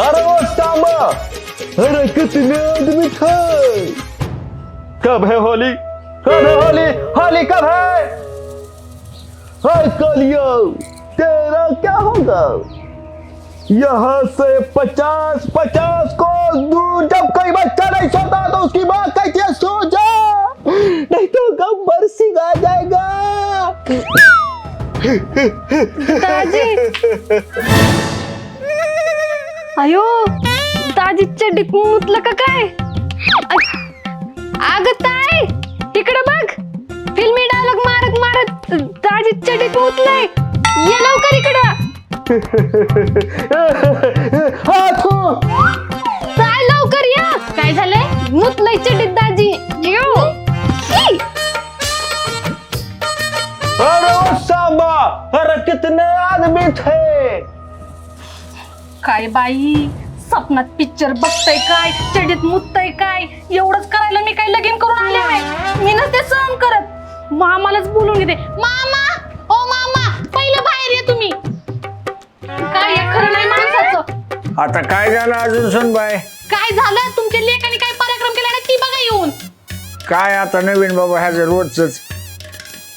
सांबा कितने आदमी थे कब है होली कब है होली होली कब है हाय कालिया तेरा क्या होगा यहाँ से पचास पचास को दूर जब कोई बच्चा नहीं सोता तो उसकी माँ कहती है सो जा नहीं तो गब्बर सिंह आ जाएगा दाजी अयो दाजी चड्डीत मुतलं का काय? अग ताय तिकडे बघ. फिल्मी डायलॉग मारत मारत दाजी चड्डीत मुतलंय ये लवकर इकडं. काय बाई? सपनात पिक्चर बघताय काय? चडीत मुतताय काय? एवढंच करायला मी काय लगीन करून आले आहे? मी नसते सहन करत. मामालाच बोलून घेते. मामा! ओ मामा! पहिलं बाहेर ये तुम्ही. काय हे खरं नाही माणसाचं? आता काय झालं अजून सुनबाय काय झालं? तुमच्या लेखाने काय पराक्रम केला ना ती बघा येऊन. काय आता नवीन बाबा ह्याचं रोजच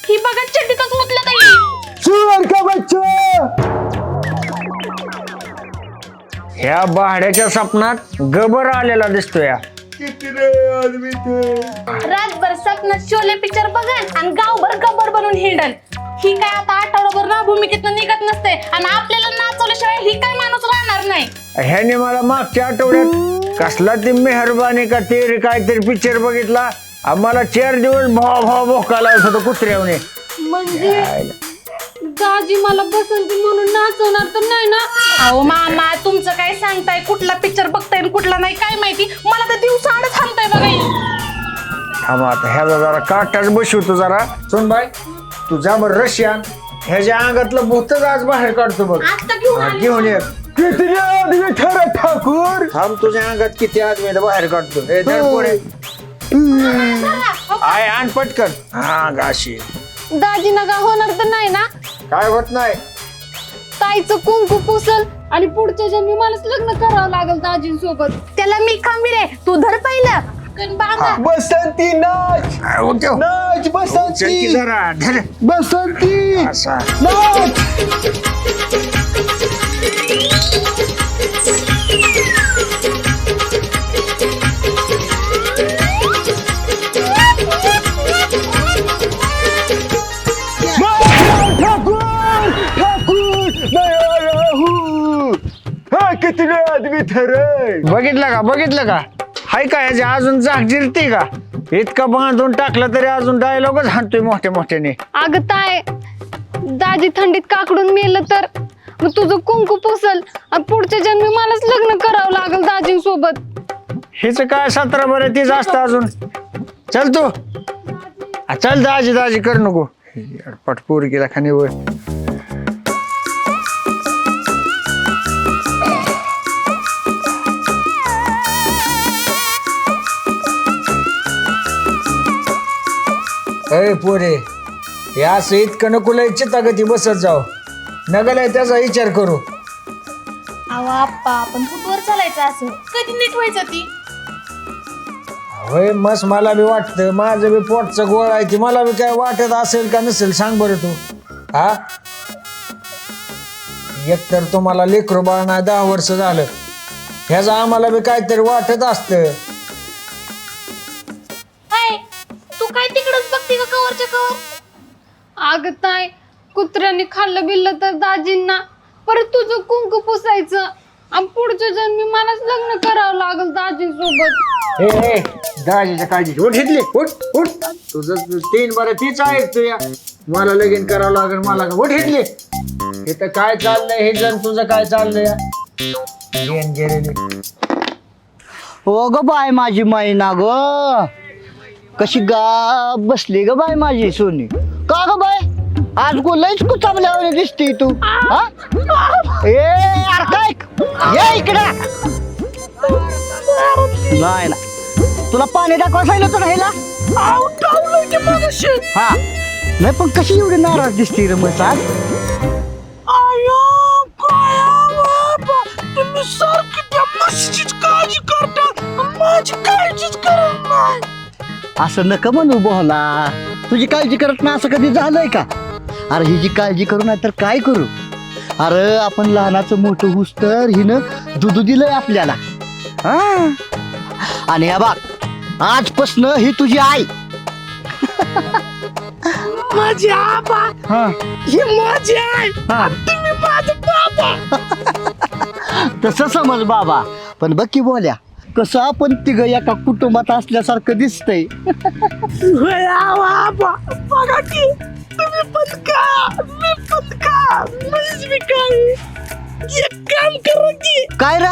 ही बघा चड्डीतच मुतलं ताई. सुअर का बच्चा ह्या भाड्याच्या सपनात गबर आलेला दिसतोय. कितने आदमी थे रातभर सपनात शोले पिक्चर बघन आणि गावभर गब्बर बनून हिंडन. ही काय आता आठवडाभर ना भूमिकेतनं निघत नसते आणि आपल्याला नाचवल्याशिवाय ही काय माणूस राहणार नाही. ह्याने मला मागच्या आठवड्यात कसला ती मेहरबानी का ते काहीतरी पिक्चर बघितला. आम्हाला चार दिवस भाव भाव भोका लावत होतं कुत्र्यावने. म्हणजे? दाजी मला बसंती म्हणून नाचवणार तर नाही ना? अहो मामा तुमचं काय सांगताय? कुठला पिक्चर बघताय आणि कुठला नाही काय माहिती? मला तर दिवसाआड थांबताय बघा हे. थांबा आता ह्याचा जरा काटाच बसवतो जरा. सुन बाय तुझा बरं रशियान ह्याच्या अंगातलं भूतच आज बाहेर काढतो बघ. घेऊन हा, आले. घेऊन ये. कितने आदमी रे ठाकुर. थांब तुझ्या अंगात किती आदमी आहेत बाहेर काढतो. हे धर पुढे. आय आण पटकन. हा गाशी दाजी नका होणार तर नाही ना? काय होत नाही. ताईचं कुंकू पुसल आणि पुढच्या जन्मी मलाच लग्न करावं लागेल दाजींसोबत त्याला मी खंबीर आहे तू धर पहिलं. कण बांधा बसंती नाच. नाच बसंती. बसंती. असा. नाच. कितने आदमी थे रे बघितलं का? बघितलं का? हाय का ह्याच्या अजून जाग जिरते का? इतका बांधून टाकलं तरी अजून डायलॉगच हाणतोय मोठ्या मोठ्याने. अगं ताय दाजी थंडीत काकडून मेलं तर? मग तुझं कुंकू पुसल आणि पुढच्या जन्मी मलाच लग्न करावं लागेल दाजींसोबत. हिच काय सतरा बरं तीच असतं अजून. चल तू. आ, चल दाजी दाजी कर नको. पटपूर केला खाणीवर अय पोरे असं इतकं नको लय चितागती बसत जाऊ. नगलाय त्याचा विचार करू. अहो आप्पा आपण कुठवर चालायचं असं. कधी नीट व्हायचं ती? होय मस मला बी वाटतं माझं बी पोटचं गोळ आहे ती मला बी काय वाटत असेल का नसेल सांग बरं तू. हा? एकतर तुम्हाला लेकरू बाळ नाही दहा वर्ष झालं. ह्याचं आम्हाला बी काहीतरी वाटत असतं. कुत्र्याने खाल्लं बिल्लं तर दाजींना. परत तुझं कुंकू पुसायचं. आणि पुढच्या जन्मी मलाच लग्न करावं लागेल दाजींसोबत. हे हे दाजीच्या काळजी उठ घेतली उठ उठ. तुझं तू तीन बरं तीच आहे तू या मला लगीन करावं लागेल मला का? उठ घेतली हे तर काय चाललंय? हे जण तुझं काय चाललंय? गेलेली. हो ग बाय माझी मैना ग. कशी गा बसली ग बाय माझी सोनी. आज गो लयच कुचामल्यावर दिसते तू हा? ए काय? ये इकडे. नाही ना तुला पाणी दाखवा सांगितलं ना ह्याला हा. नाही पण कशी एवढी नाराज दिसते रे मग आज असं नका म्हणू बोला. तुझी काळजी करत नाही असं कधी झालंय का? अरे हिची काळजी करू नाही तर काय करू? अरे आपण लहानाचं मोठं हुस तर हिनं दुधू दिलंय आपल्याला. हा? आणि ह्या बाग आजपासनं ही तुझी आई. माझी आबा. ही. माझी आई. तुम्ही माझं बाबा. तसं समज बाबा. पण बघ की बोल्या. कसं आपण तिघ एका कुटुंबात असल्यासारखं दिसतंय? एक काम करा की काय रा?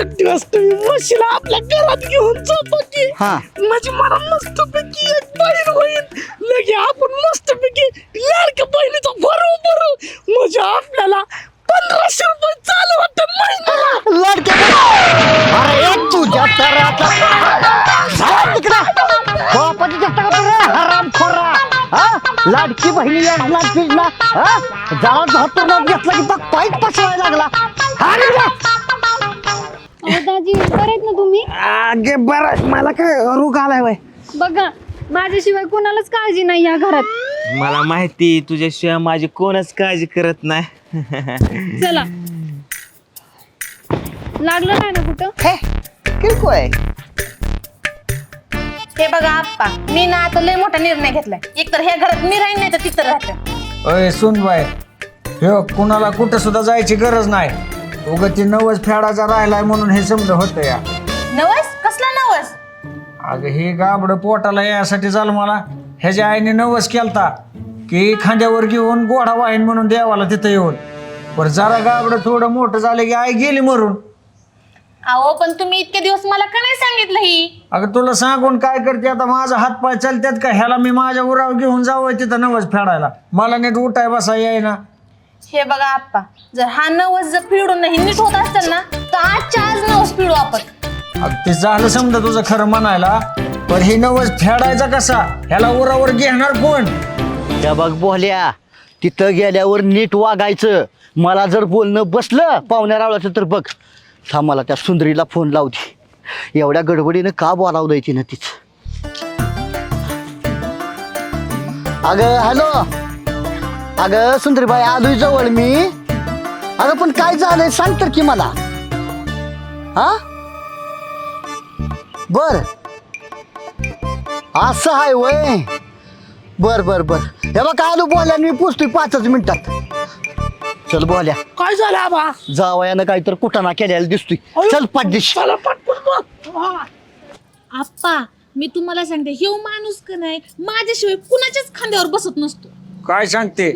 एक दिवस तुम्ही म्हशीला आपल्या घरात घेऊन जातो की. हा. म्हणजे मला मस्त पैकी एक बहीण होईल. लगे आपण मस्त पैकी लाडक्या बहिणीचा भरू भरू म्हणजे आपल्याला पंधराशे रुपये चालू महिन्याला लाडक्या अरे तुझ्या तर आता बापाची चक्का हराम खोरा. हा? लाडकी बहिणी लाडकी ना हा? जाळा हातून घेतला की बघ पाईप पसवायला लागला. हा निघा. अहो दाजी बरे आहेत ना तुम्ही? अगे बरं मला काय रोग आलाय वय. बघा माझ्याशिवाय कोणालाच काळजी नाही या घरात. मला माहिती तुझ्याशिवाय माझी कोणच काळजी करत नाही. चला. लागलं नाही ना कुठं? किरकोळ आहे. हे बघा आप्पा मी ना आता लय मोठा निर्णय घेतलाय. एकतर ह्या घरात मी राहीन नाही तर तिथं राहते. अय सुन बाय हे कुणाला कुठं सुद्धा जायची गरज नाही. उगं ती नवस फेडाचा राहिलाय म्हणून हे समज होतं या. नवस? कसला नवस? अगं हे गाबड पोटाला यासाठी झालं मला. ह्याच्या आईने नवस केलता. की खांद्यावर घेऊन गोडा वाहीन म्हणून देवाला तिथं येऊन. पण जरा गाबड थोडं मोठं झालं की आई गेली मरून. अहो पण तुम्ही इतके दिवस मला का नाही सांगितलं ही? अगं तुला सांगून काय करते आता? माझा हात पाय चालतात का? ह्याला मी माझ्या उरावर घेऊन जावं तिथं नवस फेडायला. मला नीट उठाय बसा येईना हे बघा आप्पा जर हा नवस जर फिडून नाही नीट होत असेल ना तर आजच्या आज नवस फिडू आपण. अगं ते झालं समजा तुझं खरं म्हणायला. पण ही नवस फेडायचा कसा? ह्याला उरावर घेणार कोण? त्या बघ बोल्या तिथं गेल्यावर नीट वागायचं. मला जर बोलणं बसलं पाहुण्या रावळाचं तर बघ थांब मला त्या सुंदरीला फोन लावते एवढ्या गडबडीनं का बोलावलंय तिनं तिचं? अगं हॅलो. अगं सुंदरीबाई आलोय जवळ मी. अगं पण काय झालंय सांग तर की मला. हा? बर. असं आहे वय. बर बर बर. हे बघ आलू बोल्या मी पोचतोय पाचच मिनिटात. चल बोल्या काय झालं आबा? जावयानं काहीतरी कुटाणा केलेला दिसतोय. चल पाठदिश. बघ. आप्पा मी तुम्हाला सांगते हे माणूस का नाही माझ्याशिवाय कुणाच्याच खांद्यावर बसत नसतो. काय सांगते?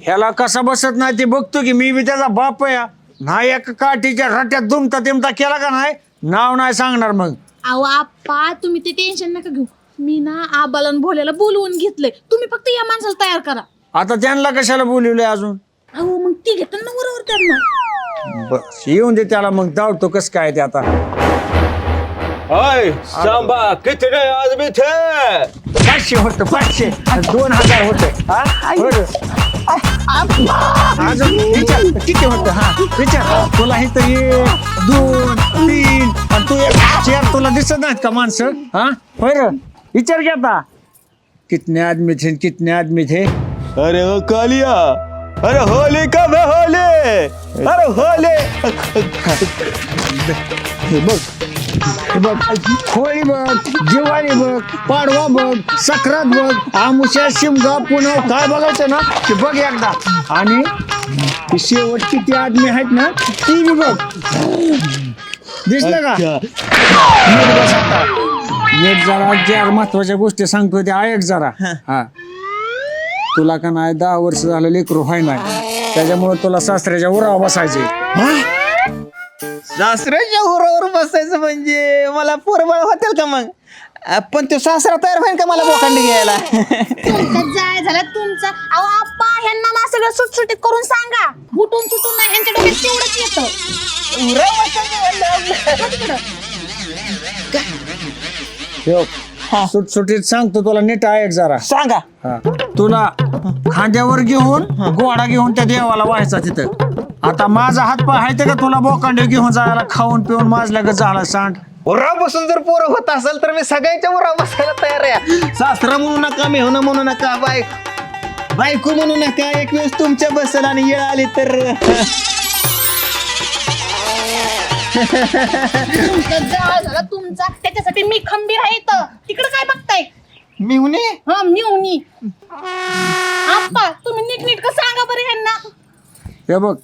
ह्याला कसा बसत नाही ते बघतो की मी बी त्याचा बाप आहे. नाही एका काठीच्या रट्यात दुमता तिमता केला का नाही नाव नाही सांगणार मग. अहो आप्पा तुम्ही ते टेन्शन नका घेऊ. मी ना आबाला आणि भोल्याला बोलवून घेतलंय. तुम्ही फक्त या माणसाला तयार करा. आता त्यांना कशाला बोलवलंय अजून? अहो मग ती घेताना बरोबर त्यांना. बस येऊन दे त्याला मग धावतो कस काय ते आता. हाय सांबा कितने आदमी थे पाचशे होत पाचशे. दोन हजार होत. अजून विचार किती होत? हा विचार. तुला हे तर एक दोन तीन आणि तू एक चार तुला दिसत नाहीत का माणसं? हा? होय रे विचार घ्या आता. कितने आदमी थे कितने आदमी थे? अरे ओ कालिया अरे होली कब है होली? अरे होली। हे बघ हे बघ होळी बघ दिवाळी बघ पाडवा बघ सक्रात बघ आमुष्या शिमगा पुन्हा काय बघायचं ना ते बघ एकदा. आणि ती शेवटची ती आदमी आहेत ना ती बी बघ. दिसलं का? नीट बस आता. नीट जरा ज्या महत्त्वाच्या गोष्टी सांगतो त्या. ऐक जरा. हा. तुला का नाही दहा वर्ष झालं लेकरू व्हाय नाही. त्याच्यामुळे तुला सासऱ्याच्या उरावर बसायचे सासऱ्याच्या उरावर बसायचं म्हणजे मला पोरबळ होतील का मग? अ, पण तो सासरा तयार होईल का मला बोकांडी घ्यायला? तुमचा जाय झाला तुमचा. अहो आप्पा ह्यांना ना सगळं सुटसुटीत करून सांगा. उठून सुटून नाही यांच्या डोक्यात तेवढंच येतं. सुटसुटीत सांगतो तुला नीट ऐक जरा. सांगा. हा. तुला खांद्यावर घेऊन गोडा घेऊन त्या देवाला व्हायचा तिथं. आता माझा हात पाय आहे का तुला बोकांडे घेऊन जायला खाऊन पिऊन माझल्या झाला सांड. उराव बसून जर पोरं होत असेल तर मी सगळ्यांच्या उराव बसायला तयार आहे. सासरा म्हणू नका मेहना म्हणू नका बाय बायको म्हणू नका एक वेळेस तुमच्या बसल आणि येळ आली तर. तुमचा जाळ झाला तुमचा. त्याच्यासाठी मी खंबीर आहे इथं. तिकडे काय बघताय? मिहुने हा मिवनी आप्पा तुम्ही नीट नीट सांगा बरं ह्यांना हे बघ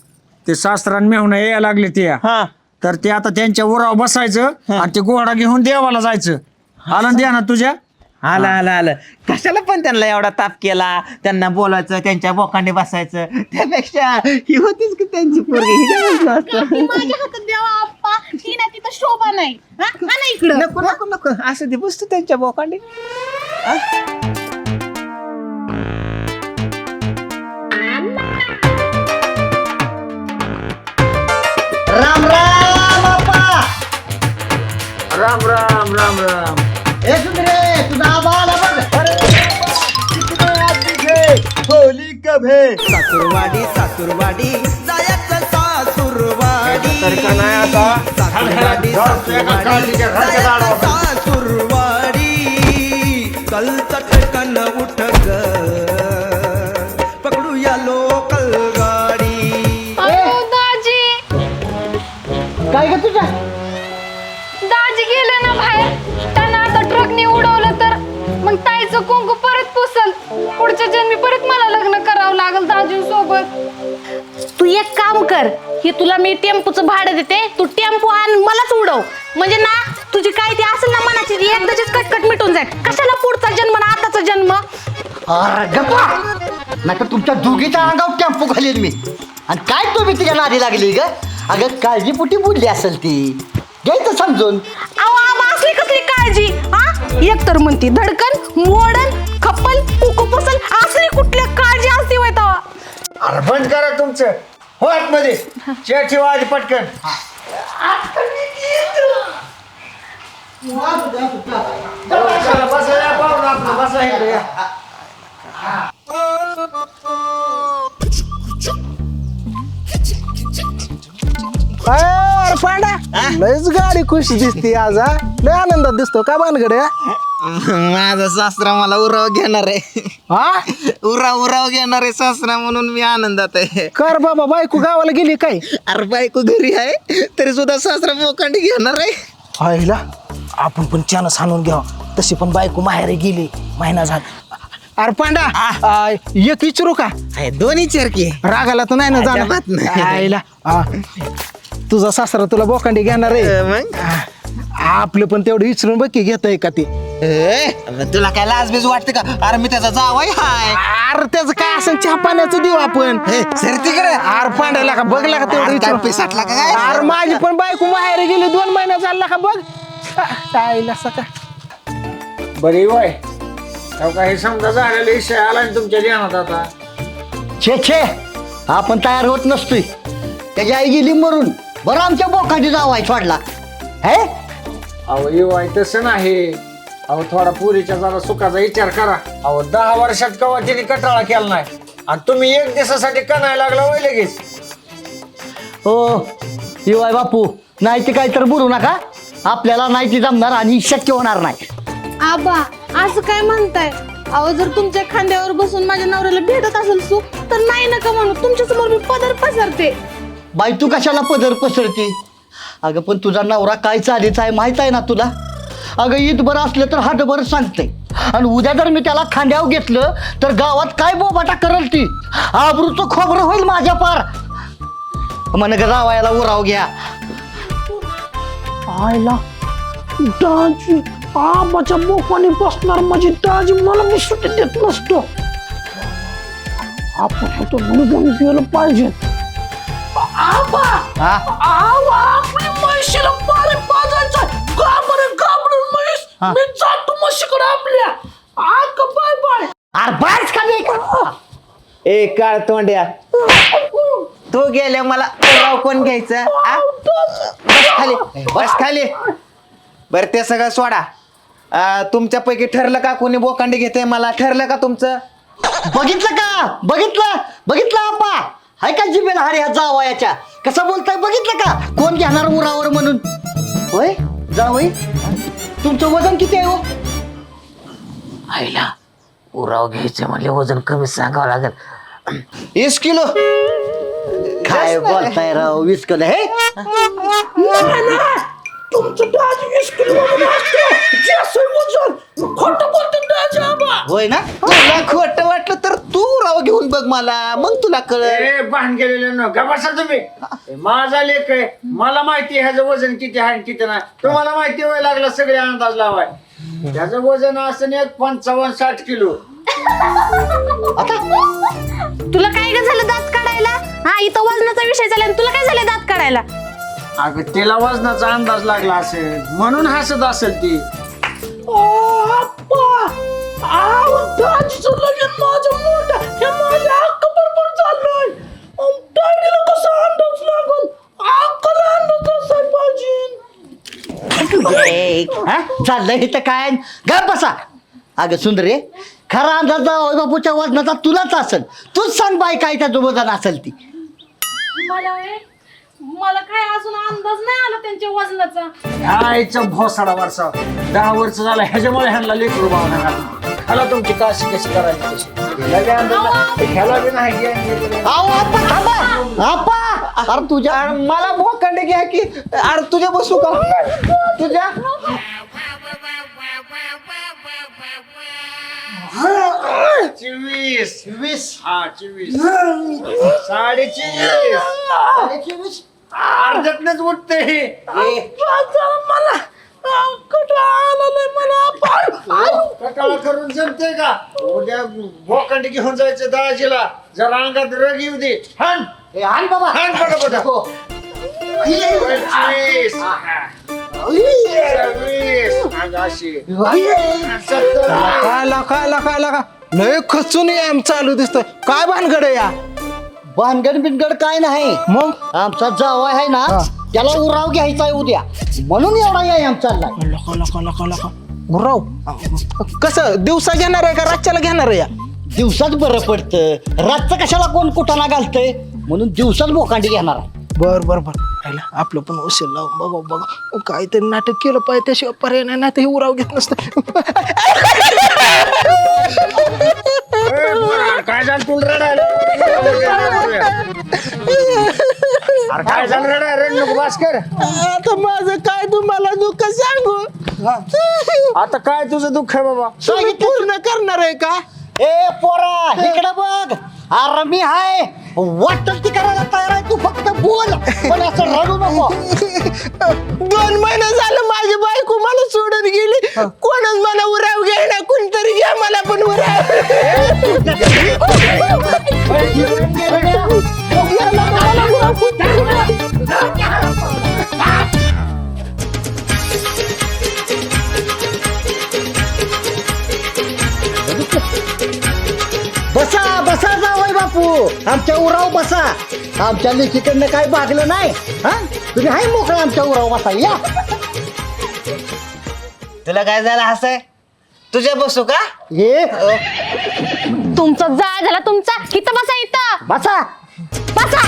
ते सासरान मेहून यायला लागले ते. हा. तर ते आता त्यांच्या उरावर बसायचं आणि ते घोडा घेऊन देवाला जायचं. आलं द्या ना तुझ्या. आलं आलं आलं. कशाला पण त्यांना एवढा ताप केला? त्यांना बोलायचं त्यांच्या बोकांडे बसायचं. त्यापेक्षा ही होतीच की त्यांची पोरगी. हिच्या बसलं असतं. ती माझ्या हातात द्यावा आप्पा. ती ना तिथं शोभा नाही. हा हा ना इकडं. नको नको नको. असं ते बसतो त्यांच्या बोकांडे. राम राम बाप्पा राम राम राम राम. कभे सासूरवाडी सासूरवाडी जायचं सासूरवाडी. सासूरवाडी सासूरवाडी जायचं सासूरवाडी. कलचं पुढच्या जन्मी परत मला लग्न करावं लागल दाजींसोबत तू एक काम कर हे तुला मी टेम्पोचं भाडं देते तू टेम्पो आण मलाच उडव. म्हणजे ना तुझी काय ती असेल ना मनाची एकदाचीच कटकट मिटून जाईल. कशाला पुढचा जन्म ना आताचा जन्म? अरे गप्पा नाही तर तुमच्या दोघीच्या अंगावर टेम्पो घालील मी. आणि काय तुम्ही तिच्या नादी लागली ग? अगं काळजीपुटी बोलली असेल ती. घ्यायचं समजून. अहो आम्हा असली कसली काळजी हा? एक तर म्हणती धडकन मोडन खप्पल अरे बंद करा तुमचं. हो आतमध्ये. चेअर ठेवा आधी पटकन. बसा या पाहुणं आपलं, बसा इकडे या. अरे पांडा लयच गाडी खुशी दिसते आज हा? लय आनंदात दिसतो का भानगडे माझा सासरा मला उराव घेणार आहे. हा? उराव उराव घेणार आहे सासरा म्हणून मी आनंदात आहे. कर बाबा बायको गावाला गेली काय? अरे बायको घरी आहे तरी सुद्धा सासरा मोकांडी घेणार आहे. आईला आपण पण चानस आणून घ्यावं. तशी पण बायको माहेर गेली महिना झाला. अरे पांडा आ, एक विचारू का? दोन्ही चरकी रागाला तर नाही ना जाणार. नाही. आईला आ, तुझा सासरा तुला बोकांडी घेणार आहे. मग? आपलं पण तेवढं विचारून बघ की घेत आहे का ते. ए, तुला काय लाजबीज वाटते का? अरे मी त्याचा जावाय हाय. अरे त्याचं काय असेल? चहा पाण्याचं देऊ आपण. ए, सर तिकडे. अरे पांड्याला का बघला का तेवढं अरे काय विचारून? पिसाटला का काय? अरे माझी पण बायको माहेर गेली दोन महिना चालला का बघ. आईला सका बरी वय. का हे समजा झालेला विषय आला तुमच्या ध्यानात आता. छे छे. आपण तयार होत नसतोय. त्याची आई गेली मरून. बरं आमच्या बोकांडी जावाय सोडला. हे? अहो येवाय तसं नाही. अहो थोडा पुरीच्या जरा सुखाचा विचार करा. अहो दहा वर्षात कवा तिने कटाळा केला नाही. आणि तुम्ही एक दिवसासाठी कणायला लागला वय लगेच. हो येवाय बापू नाही ते काही तर बोलू नका. आपल्याला नाही ती जमणार आणि शक्य होणार नाही. आबा असं काय म्हणताय? अहो जर तुमच्या खांद्यावर बसून माझ्या नवऱ्याला भेटत असेल सुख तर नाही नका म्हणू. तुमच्यासमोर मी पदर पसरते. बाई तू कशाला पदर पसरती? अगं पण तुझा नवरा काय चालीचा आहे माहीत आहे ना तुला? अगं ईद बरं असलं तर हाटभर सांगते. आणि उद्या जर मी त्याला खांद्यावर घेतलं तर गावात काय बोबाटा करल ती? आबरूचं खोबरं होईल माझ्या पार. म्हण ग जावायला उराव घ्या. आईला दाजी आबाच्या मोपाने बसणार म्हणजे दाजी मला मी सुट्टी देत नसतो. आपण तो गेलं पाहिजे. आबा! हा? आवा आपली म्हशीला पाणी पाजायचं घाबरे घाबरून म्हैस. हा. मी जातो म्हशीकडे आपल्या. आक बाय बाय. अरे बायच खाली ए काळ तोंड्या. तू गेल्या मला उराव कोण घ्यायचा आ? बस खाली बस खाली. बर ते सगळं सोडा. आ, तुमच्यापैकी ठरलं का कोणी बोकांडी घेते मला? ठरलं का तुमचं? बघितलं का? बघितलं? बघितलं आपा हाय का जिबेल हाड ह्या जावयाच्या? कसं बोलताय बघितलं का? कोण घेणार उरावर म्हणून? होय? जावई तुमचं वजन किती आहे हो? आईला उराव घ्यायचं म्हणजे वजन कमी सांगावं लागेल. वीस किलो. काय बोलताय राव वीस किलो. हे? होय ना? तुला खोट वाटलं तर तू राव घेऊन बघ मला. मग तुला कळ अरे भान गेलेले न. बसा तुम्ही. हे माझा लेख आहे. मला माहिती आहे ह्याचं वजन किती आहे आणि किती नाही. तुम्हाला माहिती व्हायला लागला सगळे अंदाज लावाय. त्याचं वजन असं एक पंचावन्न साठ किलो. तुला काय ग झालं दात काढायला? हा इथं वजनाचा विषय झाला आणि तुला काय झालं दात काढायला? अगं तिला वजनाचा अंदाज लागला असेल. म्हणून हसत असेल ती. हा? चाललंय. इथं काय? घर बसा. अगं सुंदरे खरा अंदाज बापूच्या वजनाचा तुलाच असेल. तूच सांग बाई काय त्याचं वजन असेल ती. मला? मला काय अजून अंदाज नाही आला त्यांच्या वजनाचा. आईचा भोसाडा वर्षा दहा वर्ष झाला ह्याच्यामुळे ह्यांना लेकरू बावणार ह्याला तुमची काशी कशी करायची तशी? ह्याला बी अंदाज नाही. ह्याला बी नाही ज्ञान घेतलं. आओ आपा थांबा. आपा अरे तुझ्या मला भोकांडे घ्या की. अरे तुझ्या बसू का? तुझ्या? चोवीस वीस हा चोवीस. साडे चोवीस अर्ध्यातनच उठते हे. कटाळा करून जमते का? उद्या भोकांडी घेऊन जायचं दाजीला. जरा अंगात रग येऊ दे. हन. ए, आण बाबा. हन बघा बघा नको. पंचवीस सव्वीस अंगाशी सत्तर काय लाका लाका लाका लय खचून एम चालू दिसतोय. काय भानगड आहे या? भानगड बिनगड काय नाही. मग? आमचा जावाय आहे ना त्याला उराव घ्यायचा आहे उद्या. म्हणून एवढा व्यायाम चाललाय लका लका लका लका. गुराव कसं दिवसा घेणार आहे का रातच्याला घेणार आहे या? दिवसात बरं पडतं. रातचं कशाला कोण कुठाना घालतंय? म्हणून दिवसात बोकांडी घेणार आहे. बर बर बर. राहिला आपलं पण उशीर लावून बघा बघा. काहीतरी नाटक केलं पाहिजे त्याशिवाय पर्याय नाही नाही तर हे उराव घेत नसतं. काय झालं? तुला रडायला अरे काय झालं रडाय रड नको भास्कर आता माझं काय तुम्हाला दुःख सांगू? आता काय तुझं दुःख आहे बाबा? तुम्ही पूर्ण करणार आहे का? ए पोरा इकडे बघ अरे मी हाय वाटत ती करायला तयार आहे तू फक्त बोल पण असं रडू नको दोन महिने झालं माझी बायको मला सोडून गेली कोणच मला उराव घ्यायला कोणतरी घ्या मला पण उराव बापू आमच्या उराव बसा. आमच्या लेखीकडनं काय भागलं नाही हा? तुम्ही हाय मोकळा आमच्या उराव बसा या. तुला काय झालं हसाय तुझ्या बसू का? हे? तुमचा जाळ झाला तुमचा. इथं बसा इथं. बसा. बसा.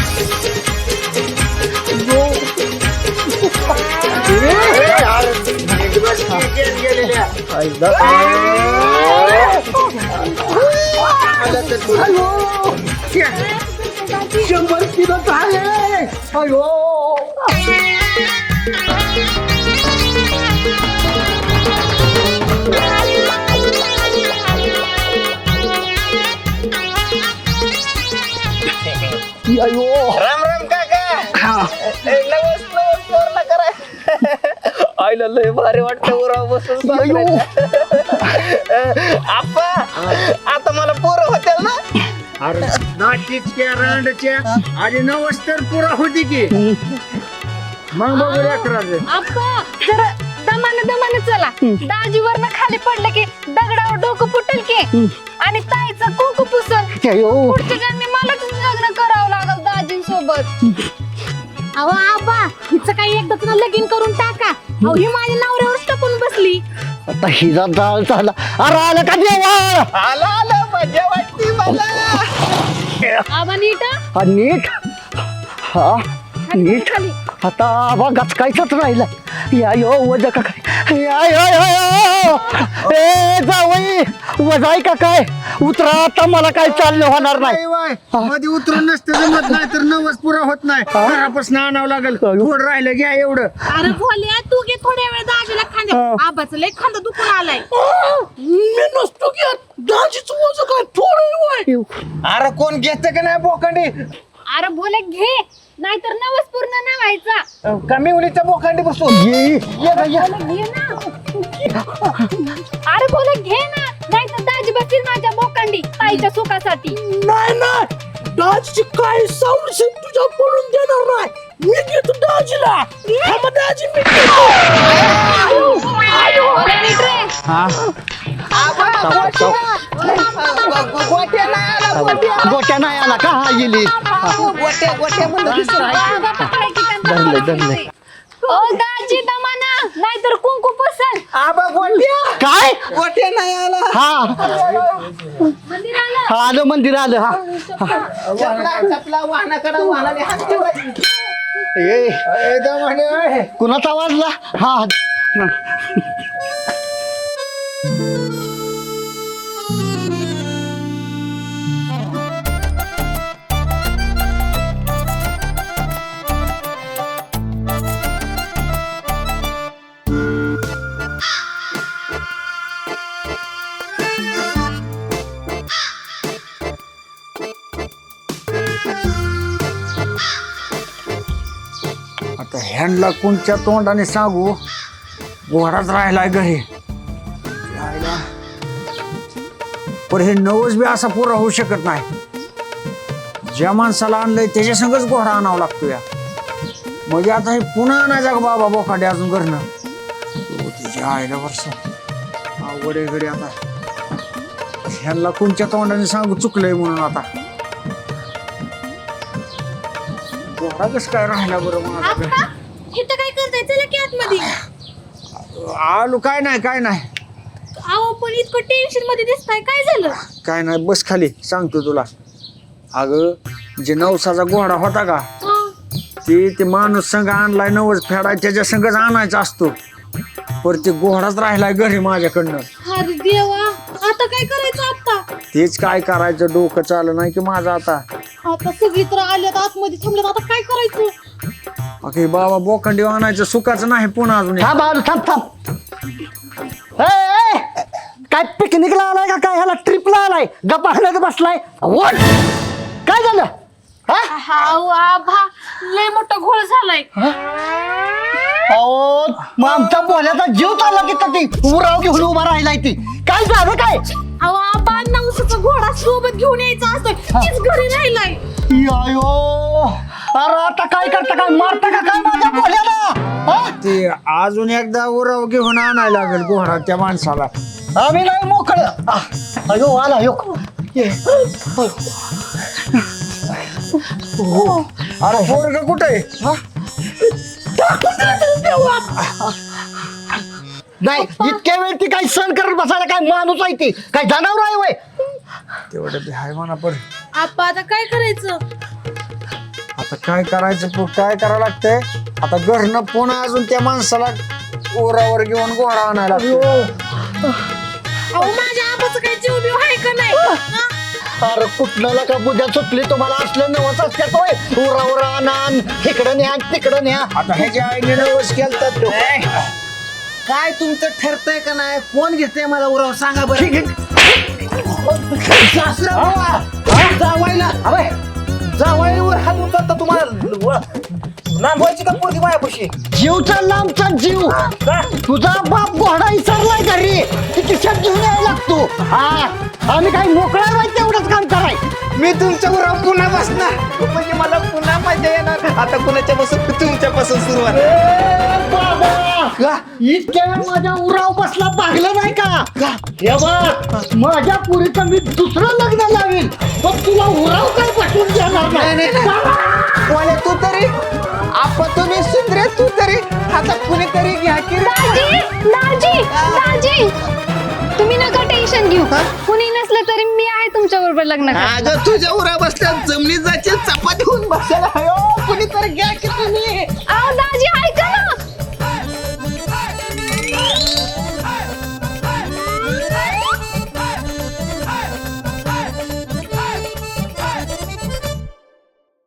शंभर किलो आहे अयो। अयो। राम राम काका। ए, नवस नवस पूर्ण कराय आईला लय भारी वाटतं उराव बसून आता मला अरे नाटीच्या रांडच्या आधी नवस तर पुरा होती की. मग बघू लेकराचं. आप्पा जरा दमाने दमाने चला. दाजीवरनं खाली पडलं की दगडावर डोकं फुटेल की. आणि ताईचं कुंकू पुसल अयो. पुढच्या जन्मी मलाच लग्न करावं लागल दाजींसोबत. अहो आबा हिचं काही एकदाच ना लगीन करून टाका. अहो ही माझ्या नवऱ्यावर टपून बसली. आता हिजा जाळ झाला. अरे आलं का देवा आला आला मजा मला आबा नीट हा? नीट? हा आता आबा गचकायचाच राहिला. या यो वजा का या या या. ए जावई. वजाय का काय? उतरा आता मला काय चाललं होणार नाही. मध्ये उतरून नसते जमत नाही तर नवस पुरा होत नाही. घरापासून आणावं लागेल. थोडं राहिलं घ्या एवढं. अरे भोल्या तू घे थोड्या वेळ दाजीला खांद्या आबाचं लय खांदा दुखून आलाय. मी नसतो की दाजीच वजन काय? थोडं अरे कोण घेत का नाही बोकांडी? अरे बोले घे. नाहीतर नवस पूर्ण नाही व्हायचा कमी उलीच्या बोकांडी. बोले घे ना अरे बोले घे ना. नाहीतर दाजी बसतील माझ्या बोकांडी ताईच्या सुखासाठी नाही नाही दाजीची काय संशय तुझ्या पडून देणार नाही मी घेतो दाजीला हा मग दाजी मी घेतो. बोले नीट रे. गोट्या नाही आला का हा गेली बाबा पकडायची त्यांना धरले, मला धरले. ओ दाजी दमाना नाहीतर कुंकू पसन आबा गोट्या. काय? गोट्या नाही आला. हा. मंदिर आलं. हा आलं मंदिर आलं हा. ए. एकदम म्हणे कुणाचा वाजला हा. ह्यांना कोणच्या तोंडाने सांगू घोडाच राहिलाय घरी राहिला. पण हे नवस बी असा पुरा होऊ शकत नाही. ज्या माणसाला आणलंय त्याच्या संगच घोडा आणावा लागतो या. म्हणजे आता हे पुन्हा नाही जाग बाबा बोखाडे अजून घरनं? हो, तुझ्या आईला वर्ष. आवडे घडी आता. ह्यांना कोणच्या तोंडाने सांगू चुकलंय म्हणून आता. घोडा कसं काय राहिला बरं म्हणून आता? इथं काय करताय? चला की आतमध्ये. आलो काय नाही काय नाही. अहो पण इतकं टेन्शनमध्ये दिसताय. काय झालं? काय नाही बस खाली सांगतो तुला. अगं जे नवसाचा घोडा होता का ते ते माणूस संघ आणलाय नवस फेडाय त्याच्या संघच आणायचा असतो. पर ते घोडाच राहिलाय घरी माझ्याकडनं. अरे देवा आता काय करायचं आता तेच काय करायचं डोकं चाललं नाही की माझं आता. आता सगळी तर आल्यात आतमध्ये थांबल्यात. आता काय करायचं? अगे बाबा बोखंडी आणायचं सुखाचं नाही पुन्हा अजून एक. थांब आलो थांब थांब. ए, ए, काय पिकनिकला आलाय का काय? ह्याला ट्रिपला आलाय. गप्पा हाणत बसलाय. What? काय झालं? हा? हाव आभा लय मोठा घोळ झालाय. अहो मग आमचा बोल्याचा जीव चालला की ती उराव घेऊन उभा राहिलाय ती. काय झालं काय? अहो आबा नवसाचा घोडा सोबत घेऊन यायचा असतोय तीच घरी राहिलाय. अयो अरे आता काय करता काय? मारता का काय माझ्या हा? ते अजून एकदा उराव घेऊन आणायला लागेल घोडा त्या माणसाला. आम्ही नाही मोकळ. अयो आला यो. ये. अरे पोरग कुठे नाही इतक्या वेळ ती काय सण करत बसायला काय माणूस आहे ती? काय जनावर आहे वय तेवढं बी हाय म्हणा पण आता काय करायचं? काय करायचं पु- काय करावं लागतंय? आता घरनं पुन्हा अजून त्या माणसाला ओरावर घेऊन घोडा आणायला लागतो अहो माझ्या आबाचं काही जीव बिव आहे का नाही? हा? अरे कुठलं का बुद्या सुटली तुम्हाला असलं नवस असत्यात होय. उरा उरा नान इकडं न्या तिकडं न्या. आता ह्याच्या आईने नवस केलतात तो. काय तुमचं ठरतंय का नाही? कोण घेतंय मला उराव सांगा बरं. सासरा जावायला. अबे, जावायवर हात उचलता तुम्हाला नांदवायची का पोरगी मायापाशी? जीव. चालला आमचा जीव तुझा बाप घोडा विसरलाय घरी. ती खिशात घेऊन यायला लागतो? हा आम्ही काही मोकळा माहिती तेवढंच काम कराय. मी तुमच्या उराव पुन्हा बसणार. म्हणजे मला पुन्हा मजा येणार. आता कुणाच्या पासून तुमच्यापासून सुरुवात. इतक्या वेळ माझ्या उराव बसला भागलं नाही का? हे बघ माझ्या पुरीचं मी दुसरं लग्न लावीन पण तुला उराव काय पटवून देणार नाही? तू तरी आप तुम्ही सुंदरे तू तरी आता कुणीतरी घ्या की रे. दाजी दाजी दाजी. तुम्ही नका टेन्शन घेऊ. कुणी नसलं तरी मी आहे तुमच्या बरोबर लग्न करायला. अगं तुझ्या उरा बसल्या जमिनीत जायचे चपाती होऊन बसायला हवं